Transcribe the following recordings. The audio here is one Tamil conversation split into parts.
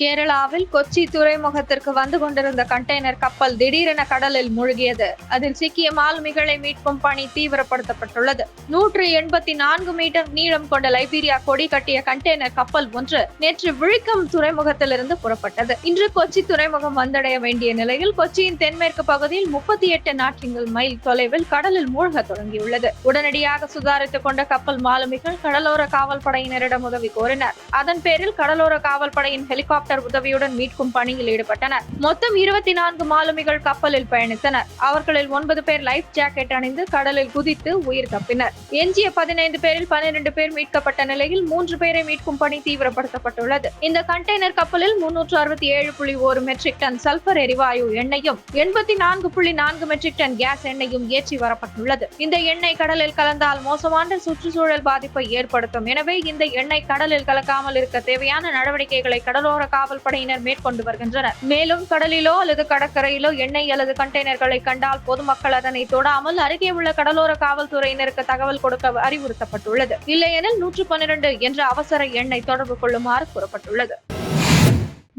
கேரளாவில் கொச்சி துறைமுகத்திற்கு வந்து கொண்டிருந்த கண்டெய்னர் கப்பல் திடீரென கடலில் மூழ்கியது. அதில் சிக்கிய மாலுமிகளை மீட்கும் பணி தீவிரப்படுத்தப்பட்டுள்ளது. நூற்று எண்பத்தி நான்கு மீட்டர் நீளம் கொண்ட லைபீரியா கொடி கட்டிய கண்டெய்னர் கப்பல் ஒன்று நேற்று விழிக்கம் துறைமுகத்திலிருந்து புறப்பட்டது. இன்று கொச்சி துறைமுகம் வந்தடைய வேண்டிய நிலையில் கொச்சியின் தென்மேற்கு பகுதியில் முப்பத்தி எட்டு நாட்டிங்கள் மைல் தொலைவில் கடலில் மூழ்க தொடங்கியுள்ளது. உடனடியாக சுதாரித்துக் கொண்ட கப்பல் மாலுமிகள் கடலோர காவல் படையினரிடம் உதவி கோரினர். அதன் பேரில் கடலோர காவல் படையின் ஹெலிகாப்டர் உதவியுடன் மீட்கும் பணியில் ஈடுபட்டனர். மொத்தம் இருபத்தி நான்கு மாலுமிகள் கப்பலில் பயணித்தனர். அவர்களில் ஒன்பது பேர் லைஃப் ஜாக்கெட் அணிந்து கடலில் குதித்து உயிர் தப்பினர். எஞ்சிய பதினைந்து பேரில் பன்னிரண்டு பேர் மீட்கப்பட்ட நிலையில் மூன்று பேரை மீட்கும் பணி தீவிரப்படுத்தப்பட்டுள்ளது. இந்த கண்டெய்னர் கப்பலில் முன்னூற்று அறுபத்தி ஏழு புள்ளி ஒரு மெட்ரிக் டன் சல்பர் எரிவாயு எண்ணெயும் எண்பத்தி நான்கு புள்ளி நான்கு மெட்ரிக் டன் கேஸ் எண்ணெயும் ஏற்றி வரப்பட்டுள்ளது. இந்த எண்ணெய் கடலில் கலந்தால் மோசமான சுற்றுச்சூழல் பாதிப்பை ஏற்படுத்தும். எனவே இந்த எண்ணெய் கடலில் கலக்காமல் இருக்க தேவையான நடவடிக்கைகளை கடலோர காவல் படையினர் மேற்கொண்டு வருகின்றனர். மேலும் கடலிலோ அல்லது கடற்கரையிலோ எண்ணெய் அல்லது கண்டெய்னர்களை கண்டால் பொதுமக்கள் அதனை தொடாமல் அருகே உள்ள கடலோர காவல்துறையினருக்கு தகவல் கொடுக்க அறிவுறுத்தப்பட்டுள்ளது. இல்லையெனில் நூற்று பன்னிரண்டு என்ற அவசர எண்ணை தொடர்பு கொள்ளுமாறு கூறப்பட்டுள்ளது.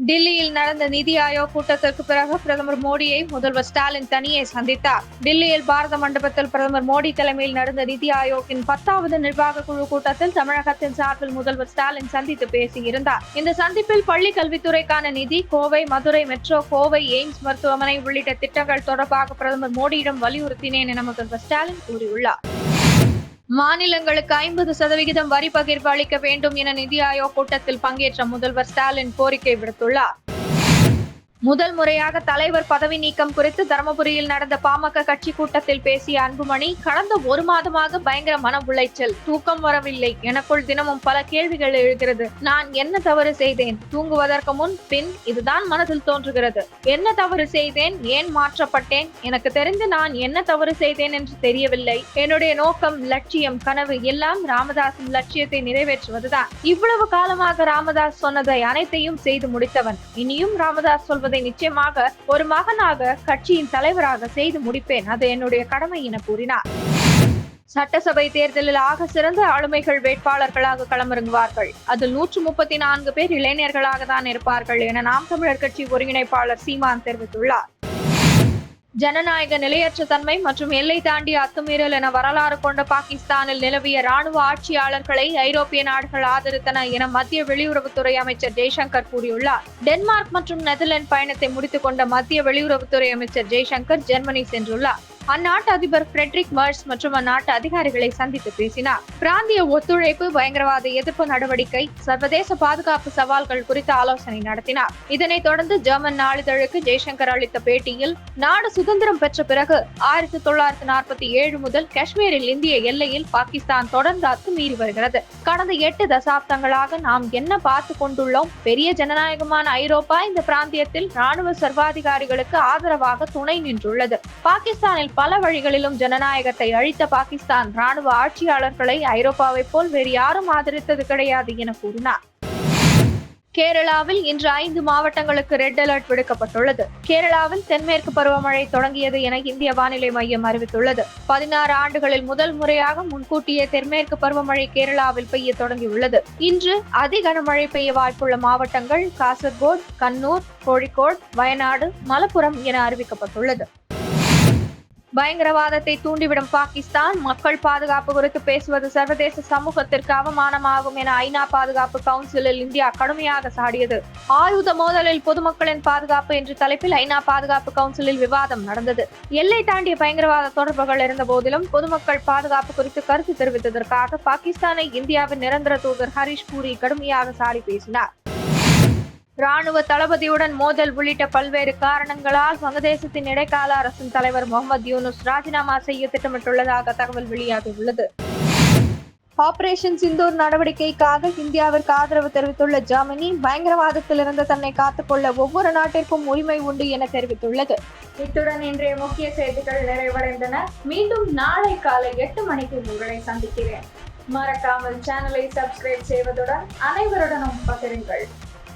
டில்லியில் நடந்த நிதி ஆயோக் கூட்டத்திற்கு பிறகு பிரதமர் மோடியை முதல்வர் ஸ்டாலின் தனியே சந்தித்தார். டில்லியில் பாரத மண்டபத்தில் பிரதமர் மோடி தலைமையில் நடந்த நிதி ஆயோக்கின் பத்தாவது நிர்வாக குழு கூட்டத்தில் தமிழகத்தின் சார்பில் முதல்வர் ஸ்டாலின் சந்தித்து பேசியிருந்தார். இந்த சந்திப்பில் பள்ளி கல்வித்துறைக்கான நிதி கோவை மதுரை மெட்ரோ கோவை எய்ம்ஸ் மருத்துவமனை உள்ளிட்ட திட்டங்கள் தொடர்பாக பிரதமர் மோடியிடம் வலியுறுத்தினேன் என முதல்வர் ஸ்டாலின் கூறியுள்ளார். மாநிலங்களுக்கு ஐம்பது சதவிகிதம் வரி பகிர்வு அளிக்க வேண்டும் என நிதி ஆயோக் கூட்டத்தில் பங்கேற்ற முதல்வர் ஸ்டாலின் கோரிக்கை விடுத்துள்ளார். முதல் முறையாக தலைவர் பதவி நீக்கம் குறித்து தருமபுரியில் நடந்த பாமக கட்சி கூட்டத்தில் பேசிய அன்புமணி கடந்த ஒரு மாதமாக பயங்கர மன உளைச்சல் தூக்கம் வரவில்லை எனக்குள் தினமும் பல கேள்விகள் எழுகிறது. நான் என்ன தவறு செய்தேன்? தூங்குவதற்கு முன் பின் இதுதான் மனதில் தோன்றுகிறது. என்ன தவறு செய்தேன்? ஏன் மாற்றப்பட்டேன்? எனக்கு தெரிந்து நான் என்ன தவறு செய்தேன் என்று தெரியவில்லை. என்னுடைய நோக்கம் லட்சியம் கனவு எல்லாம் ராமதாஸின் லட்சியத்தை நிறைவேற்றுவதுதான். இவ்வளவு காலமாக ராமதாஸ் சொன்னதை அனைத்தையும் செய்து முடித்தவன். இனியும் ராமதாஸ் சொல்வது நிச்சயமாக ஒரு மகனாக கட்சியின் தலைவராக செய்து முடிப்பேன் அது என்னுடைய கடமை என கூறினார். சட்டசபை தேர்தலில் ஆக சிறந்த ஆளுமைகள் வேட்பாளர்களாக களமிறங்குவார்கள். அதில் நூற்று முப்பத்தி நான்கு பேர் இளைஞர்களாக தான் இருப்பார்கள் என நாம் தமிழர் கட்சி ஒருங்கிணைப்பாளர் சீமான் தெரிவித்துள்ளார். ஜனநாயக நிலையற்ற தன்மை மற்றும் எல்லை தாண்டிய அத்துமீறல் என வரலாறு கொண்ட பாகிஸ்தானில் நிலவிய ராணுவ ஆட்சியாளர்களை ஐரோப்பிய நாடுகள் ஆதரித்தன என மத்திய வெளியுறவுத்துறை அமைச்சர் ஜெய்சங்கர் கூறியுள்ளார். டென்மார்க் மற்றும் நெதர்லாந்து பயணத்தை முடித்துக் கொண்ட மத்திய வெளியுறவுத்துறை அமைச்சர் ஜெய்சங்கர் ஜெர்மனி சென்றுள்ளார். அந்நாட்டு அதிபர் பிரெட்ரிக் மர்ஸ் மற்றும் அந்நாட்டு அதிகாரிகளை சந்தித்து பேசினார். பிராந்திய ஒத்துழைப்பு பயங்கரவாத எதிர்ப்பு நடவடிக்கை சர்வதேச பாதுகாப்பு சவால்கள் குறித்து ஆலோசனை நடத்தினார். இதனைத் தொடர்ந்து ஜெர்மன் நாளிதழுக்கு ஜெய்சங்கர் அளித்த பேட்டியில் நாடு சுதந்திரம் பெற்ற பிறகு ஆயிரத்தி தொள்ளாயிரத்தி நாற்பத்தி ஏழு முதல் காஷ்மீரில் இந்திய எல்லையில் பாகிஸ்தான் தொடர்ந்து அத்துமீறி வருகிறது. கடந்த எட்டு தசாப்தங்களாக நாம் என்ன பார்த்து கொண்டுள்ளோம்? பெரிய ஜனநாயகமான ஐரோப்பா இந்த பிராந்தியத்தில் ராணுவ சர்வாதிகாரிகளுக்கு ஆதரவாக துணை நின்றுள்ளது. பாகிஸ்தானில் பல வழிகளிலும் ஜனநாயகத்தை அழித்த பாகிஸ்தான் ராணுவ ஆட்சியாளர்களை ஐரோப்பாவைப் போல் வேறு யாரும் ஆதரித்தது கிடையாது என கூறினார். கேரளாவில் இன்று ஐந்து மாவட்டங்களுக்கு ரெட் அலர்ட் விடுக்கப்பட்டுள்ளது. கேரளாவில் தென்மேற்கு பருவமழை தொடங்கியது என இந்திய வானிலை மையம் அறிவித்துள்ளது. பதினாறு ஆண்டுகளில் முதல் முறையாக முன்கூட்டியே தென்மேற்கு பருவமழை கேரளாவில் பெய்ய தொடங்கியுள்ளது. இன்று அதி கனமழை பெய்ய வாய்ப்புள்ள மாவட்டங்கள் காசர்கோடு கண்ணூர் கோழிக்கோடு வயநாடு மலப்புரம் என அறிவிக்கப்பட்டுள்ளது. பயங்கரவாதத்தை தூண்டிவிடும் பாகிஸ்தான் மக்கள் பாதுகாப்பு குறித்து பேசுவது சர்வதேச சமூகத்திற்கு அவமானமாகும் என ஐநா பாதுகாப்பு கவுன்சிலில் இந்தியா கடுமையாக சாடியது. ஆயுத மோதலில் பொதுமக்களின் பாதுகாப்பு என்ற தலைப்பில் ஐநா பாதுகாப்பு கவுன்சிலில் விவாதம் நடந்தது. எல்லை தாண்டிய பயங்கரவாத தொடர்புகள் இருந்த போதிலும் பொதுமக்கள் பாதுகாப்பு குறித்து கருத்து தெரிவித்ததற்காக பாகிஸ்தானை இந்தியாவின் நிரந்தர தூதர் ஹரிஷ் பூரி கடுமையாக சாடி பேசினார். ராணுவ தளபதியுடன் மோதல் உள்ளிட்ட பல்வேறு காரணங்களால் வங்கதேசத்தின் இடைக்கால அரசின் தலைவர் முகமது யூனுஸ் ராஜினாமா செய்ய திட்டமிட்டுள்ளதாக தகவல் வெளியாகியுள்ளது. ஆபரேஷன் சிந்தூர் நடவடிக்கைக்காக இந்தியாவிற்கு ஆதரவு தெரிவித்துள்ள ஜெர்மனி பயங்கரவாதத்திலிருந்து தன்னை காத்துக்கொள்ள ஒவ்வொரு நாட்டிற்கும் உரிமை உண்டு என தெரிவித்துள்ளது. இத்துடன் இன்றைய முக்கிய செய்திகள் நிறைவடைந்தன. மீண்டும் நாளை காலை எட்டு மணிக்கு உங்களை சந்திக்கிறேன். மறக்காமல் சேனலை சப்ஸ்கிரைப் செய்வதுடன் அனைவருடனும் பகிருங்கள்.